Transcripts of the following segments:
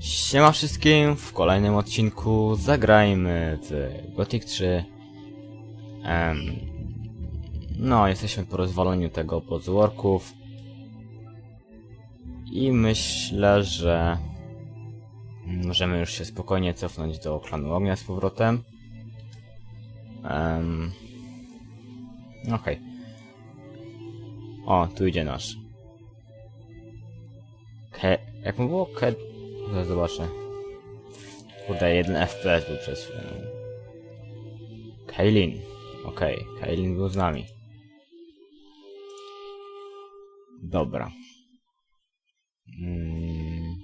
Siema wszystkim, w kolejnym odcinku zagrajmy w Gothic 3. Em, no, jesteśmy po rozwaleniu tego obozu orków. I myślę, że możemy już się spokojnie cofnąć do klanu ognia z powrotem. Um, Okej. O, tu idzie nasz. Ke... Jak mu było? Ke... Zaraz zobaczę. Kurde, jeden FPS był przez chwilę. Kailin. Okej, Kailin był z nami. Dobra. Mm.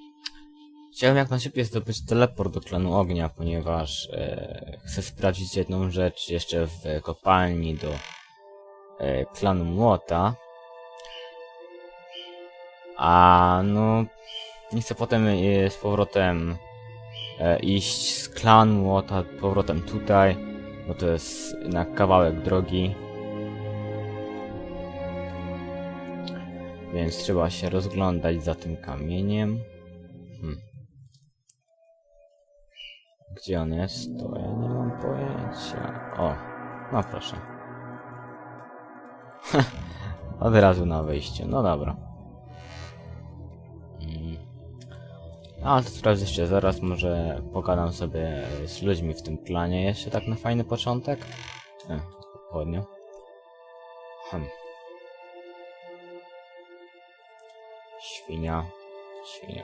Chciałem jak najszybciej zdobyć teleport do klanu ognia, ponieważ e, chcę sprawdzić jedną rzecz jeszcze w kopalni do e, klanu młota. A no, nie chcę potem e, z powrotem e, iść z klanu młota powrotem tutaj, bo to jest na kawałek drogi. Więc trzeba się rozglądać za tym kamieniem. Hmm. Gdzie on jest? To ja nie mam pojęcia. O, no proszę. Od razu na wyjściu. No dobra. To sprawdzę jeszcze zaraz. Może pogadam sobie z ludźmi w tym planie jeszcze tak na fajny początek. E, spokojnie. Hmm. Świnia. Świnia.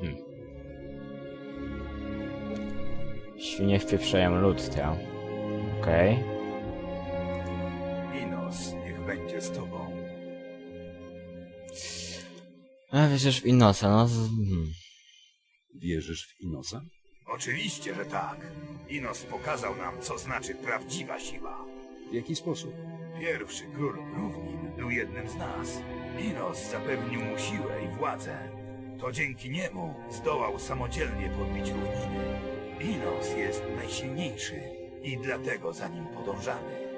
Hmm. Świnie wpieprzają lód, ja. Okej. Inos, niech będzie z tobą. Okay. Wierzysz w Inosa, no... z- Hmm. Wierzysz w Inosa? Oczywiście, że tak. Inos pokazał nam, co znaczy prawdziwa siła. W jaki sposób? Pierwszy król równin był jednym z nas. Inos zapewnił mu siłę i władzę. To dzięki niemu zdołał samodzielnie podbić równiny. Inos jest najsilniejszy i dlatego za nim podążamy.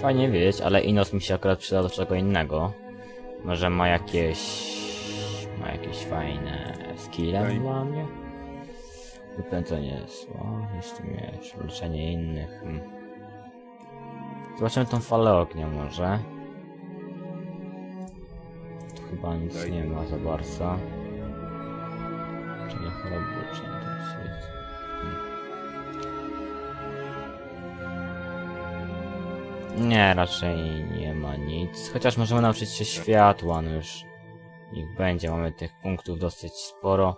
Fajnie wiedzieć, ale Inos mi się akurat przyda do czego innego. Może ma jakieś... Ma jakieś fajne skille Daj. dla mnie? Wypędzenie zła, jeszcze miecz, leczenie innych. Hmm. Zobaczymy tą falę ognia może. Tu chyba nic Daj. nie ma za bardzo. Czyli choroby leczenie to jest. Nie, raczej nie ma nic. Chociaż możemy nauczyć się światła, no już niech będzie. Mamy tych punktów dosyć sporo.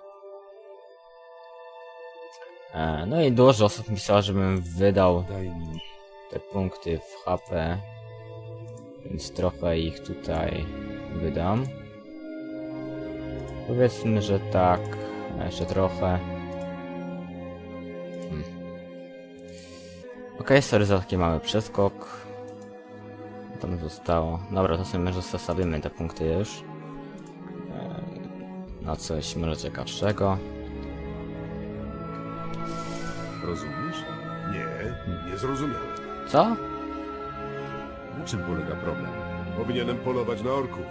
E, no i dużo osób pisało, żebym wydał te punkty w HP. Więc trochę ich tutaj wydam. Powiedzmy, że tak. Jeszcze trochę. Hmm. Okej, sorry za taki mały przeskok. Tam zostało. Dobra, to sobie może zostawimy te punkty już. Eee, Na coś może ciekawszego. Rozumiesz? Nie, nie zrozumiałem. Co? Na czym polega problem? Powinienem polować na orków.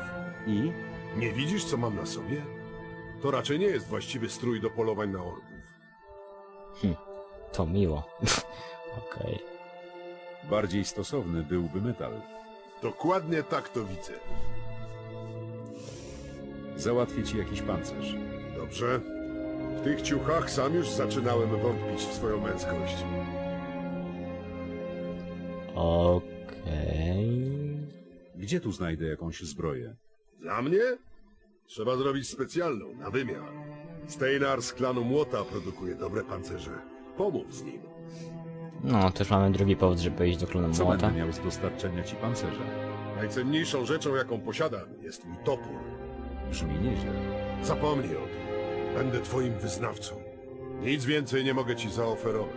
I? Nie widzisz, co mam na sobie? To raczej nie jest właściwy strój do polowań na orków. To miło. Okej. Bardziej stosowny byłby metal. Dokładnie tak to widzę. Załatwię ci jakiś pancerz. Dobrze? W tych ciuchach sam już zaczynałem wątpić w swoją męskość. Okej. Gdzie tu znajdę jakąś zbroję? Dla mnie? Trzeba zrobić specjalną, na wymiar. Steinar z klanu Młota produkuje dobre pancerze. Pomów z nim. No, też mamy drugi powód, żeby iść do klonu Co młota. będę miał z dostarczenia ci pancerza? Najcenniejszą rzeczą, jaką posiadam, jest mój topór. Brzmi nieźle. Zapomnij o tym. Będę twoim wyznawcą. Nic więcej nie mogę ci zaoferować.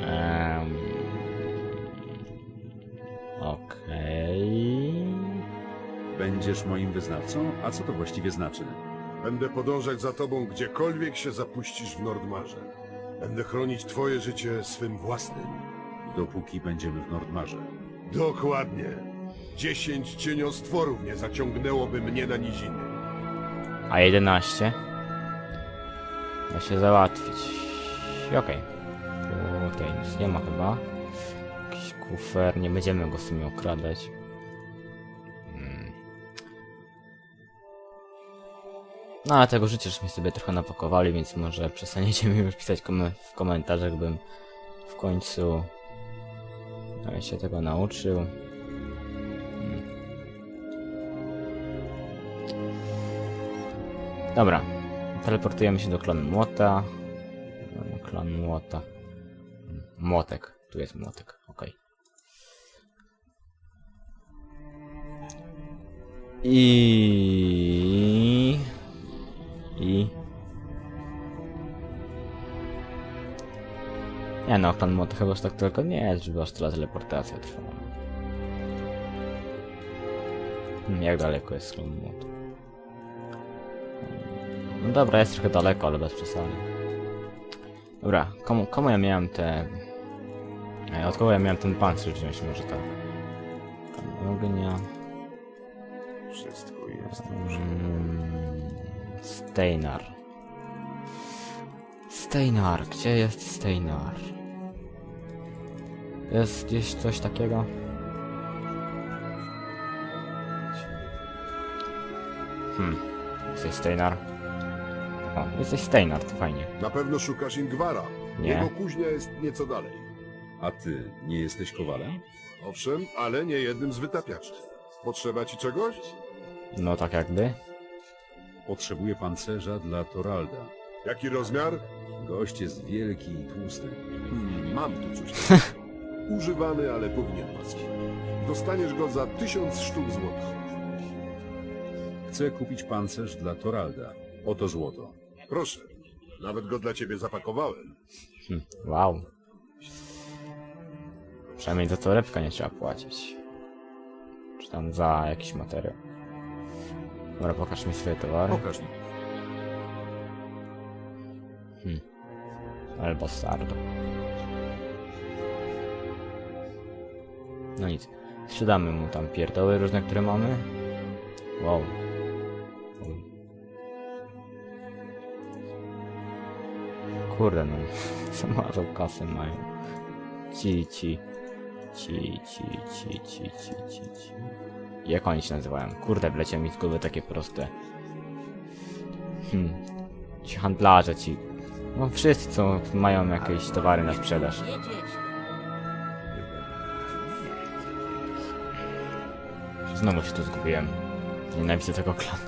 Em, Okej. Będziesz moim wyznawcą? A co to właściwie znaczy? Będę podążać za tobą, gdziekolwiek się zapuścisz w Nordmarze. Będę chronić twoje życie swym własnym. Dopóki będziemy w Nordmarze. Dokładnie. Dziesięć cieniostworów nie zaciągnęłoby mnie na niziny. A 11? Da się załatwić. Okej. Tutaj nic nie ma chyba. Jakiś kufer, nie będziemy go w sumie okradać. No ale tego życia żeśmy sobie trochę napakowali, więc może przestaniecie mi już pisać kom w komentarzach, bym w końcu się tego nauczył. Hmm. Dobra, teleportujemy się do klanu Młota. Klan Młota. Hmm, Młotek, tu jest Młotek, okej. I... Nie no, klan Młota chyba tak tylko nie jest, żeby aż tyle teleportacja trwała. Hmm, Jak daleko jest klan Młota? No dobra, jest trochę daleko, ale bez przesady. Dobra, komu, komu ja miałem te... E, Od kogo ja miałem ten pancerz wziąć, może tak? Ognia... Wszystko jest. Mm, Steinar. Steinar, gdzie jest Steinar? Jest gdzieś coś takiego? Hmm, jesteś Steinar? O, jesteś Steinar, to fajnie. Na pewno szukasz Ingwara. Nie. Jego kuźnia jest nieco dalej. A ty nie jesteś kowalem? Owszem, ale nie jednym z wytapiaczy. Potrzeba ci czegoś? No tak jakby. Potrzebuję pancerza dla Toralda. Jaki rozmiar? Gość jest wielki i tłusty. Hmm, mam tu coś takiego. Używany, ale powinien pasować. Dostaniesz go za tysiąc sztuk złota. Chcę kupić pancerz dla Toralda. Oto złoto. Proszę, nawet go dla ciebie zapakowałem. Hm, wow. Przynajmniej za torebkę nie trzeba płacić. Czy tam za jakiś materiał. Dobra, pokaż mi swoje towary. Pokaż mi. Albo sardo. No nic. Sprzedamy mu tam pierdoły różne, które mamy. Wow. Kurde no. Mało kasy mają. Ci, ci. Ci, ci, ci, ci, ci, ci, ci. Jak oni się nazywają? Kurde, wleciał mi z głowy takie proste. Hmm. Ci handlarze, ci no wszyscy, co mają jakieś towary na sprzedaż. Znowu się tu zgubiłem. Nienawidzę tego klanu.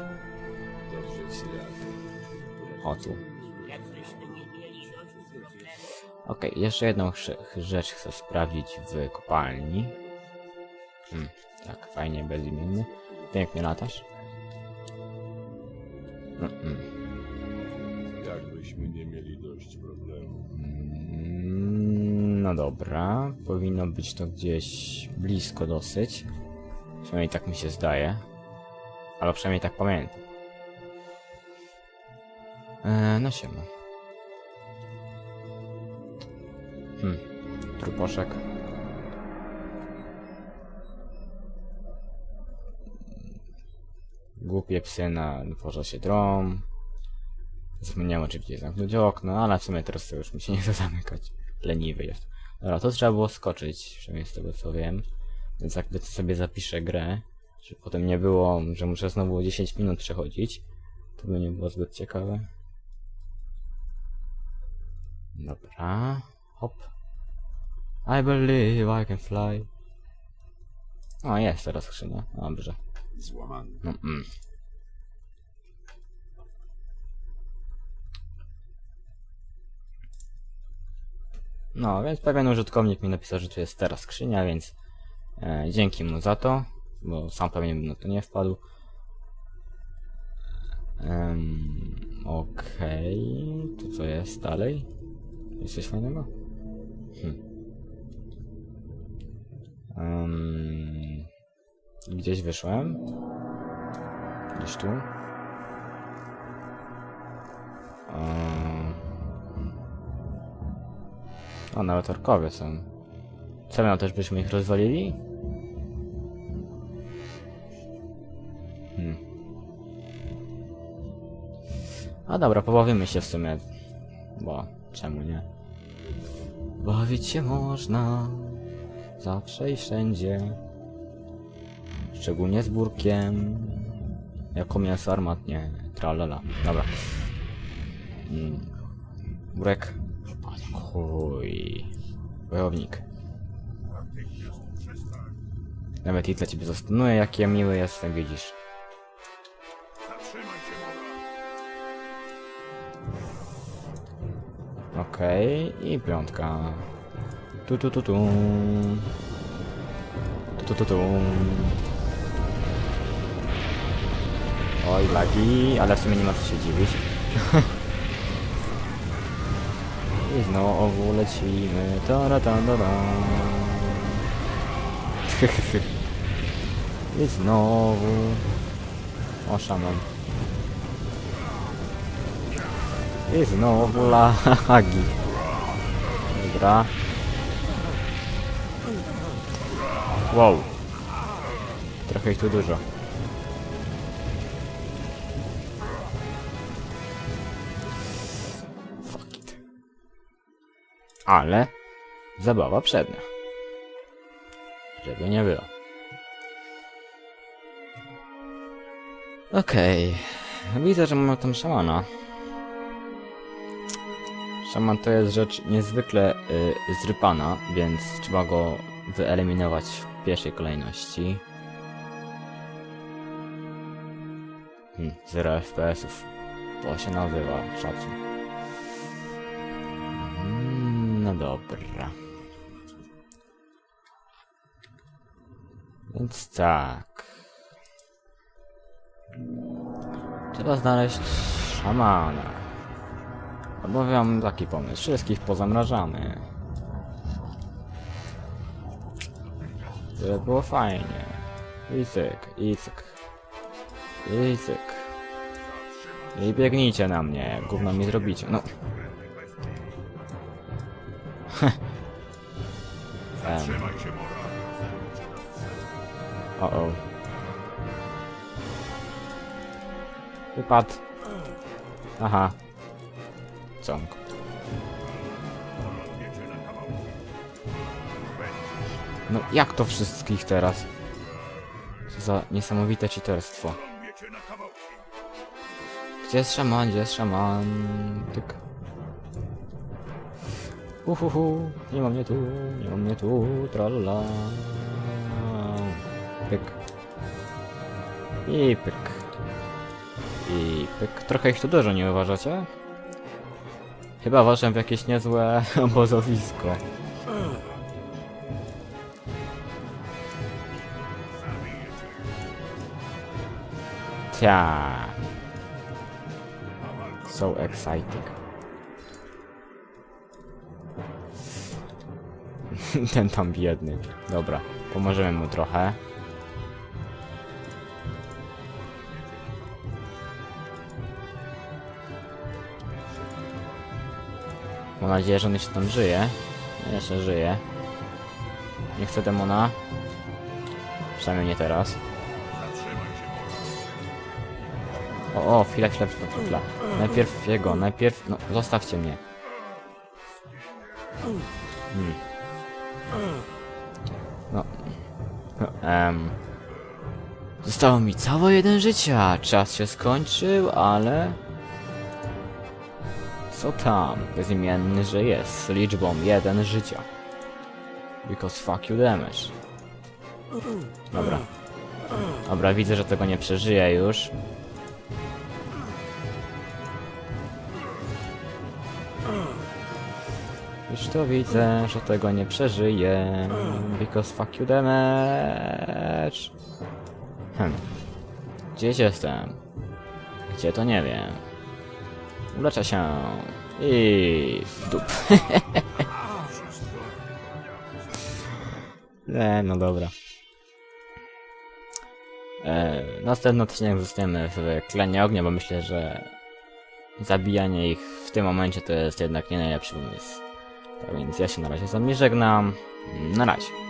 O tu. Okej, jeszcze jedną rzecz chcę sprawdzić w kopalni. Hmm, tak, fajnie, bezimienny. Pięknie latasz. Mm-mm. Jakbyśmy nie mieli dość problemów. Mm, No dobra, powinno być to gdzieś blisko dosyć. Przynajmniej tak mi się zdaje. Ale przynajmniej tak pamiętam. Eee, no siema. Hmm, truposzek. Głupie psy na dworze się drą. Zapomniałem oczywiście zamknąć okno, ale w sumie teraz to już mi się nie chce zamykać. Leniwy jest. Dobra, to trzeba było skoczyć, przynajmniej z tego co wiem. Więc jakby to sobie zapiszę grę, żeby potem nie było, że muszę znowu 10 minut przechodzić. To by nie było zbyt ciekawe. Dobra, hop. I believe I can fly. O, jest teraz skrzynia. Dobrze. Złamany. No, mm. No, więc pewien użytkownik mi napisał, że tu jest teraz skrzynia, więc e, dzięki mu za to, bo sam pewnie bym na to nie wpadł. Um, Okej, to co jest dalej? Jest coś fajnego? Hm. Em, gdzieś wyszłem. Gdzieś tu. Em, o, nawet orkowie są. Miał też byśmy ich rozwalili? Hmm. A dobra, pobawimy się w sumie. Bo czemu nie? Bawić się można. Zawsze i wszędzie. Szczególnie z burkiem. Jako mięso armatnie. Tralala. Dobra. Mm. Burek. Chuj. Wojownik. Nawet i dla ciebie zastanuje, jaki ja miły jestem, widzisz. Okej, i piątka. Tu tu tu tu. Tu tu tu tu. Oj, lagi, ale w sumie nie ma co się dziwić. I znowu lecimy. Ta ta ta ta. I znowu. O, szaman. I znowu lagi. Dobra. Wow. Trochę ich tu dużo. Fuck it. Ale zabawa przednia. Żeby nie było. Okej. Widzę, że mamy tam szamana. Szaman to jest rzecz niezwykle y, zrypana, więc trzeba go wyeliminować w pierwszej kolejności. Hmm, 0 FPS-ów. To się nazywa szacun. Mm, no dobra. Więc tak. Trzeba znaleźć szamana. Albo mam taki pomysł. Wszystkich pozamrażamy. Żeby było fajnie. I cyk, i cyk. I biegnijcie na mnie, gówno mi zrobicie. No. Em. O o. Wypadł. Aha. Cąk. No jak to wszystkich teraz? Co za niesamowite cheaterstwo. Gdzie jest szaman? Gdzie jest szaman? Tyk. Uhuhu, nie ma mnie tu, nie ma mnie tu, tralala. Pyk. I pyk. I pyk. Trochę ich tu dużo, nie uważacie? Chyba waszem w jakieś niezłe obozowisko. Cia. So exciting. Ten tam biedny. Dobra, pomożemy mu trochę. Mam nadzieję, że on jeszcze tam żyje. Jeszcze żyje. Nie chcę demona. Przynajmniej nie teraz. O, o, chwila, chwila, chwila, chwila. Najpierw jego, najpierw... No, zostawcie mnie. Hmm. No. Em. Zostało mi całe jeden życia. Czas się skończył, ale... Co tam? Bezimienny, że jest liczbą jeden życia. Because fuck you damage. Dobra. Dobra, widzę, że tego nie przeżyję już. Już to widzę, że tego nie przeżyję. Because fuck you damage. Hm. Gdzieś jestem? Gdzie to nie wiem. Uleczę się. I dup. e, no dobra. E, następny odcinek zostaniemy w klanie ognia, bo myślę, że zabijanie ich w tym momencie to jest jednak nie najlepszy pomysł. Tak więc ja się na razie z wami żegnam. Na razie.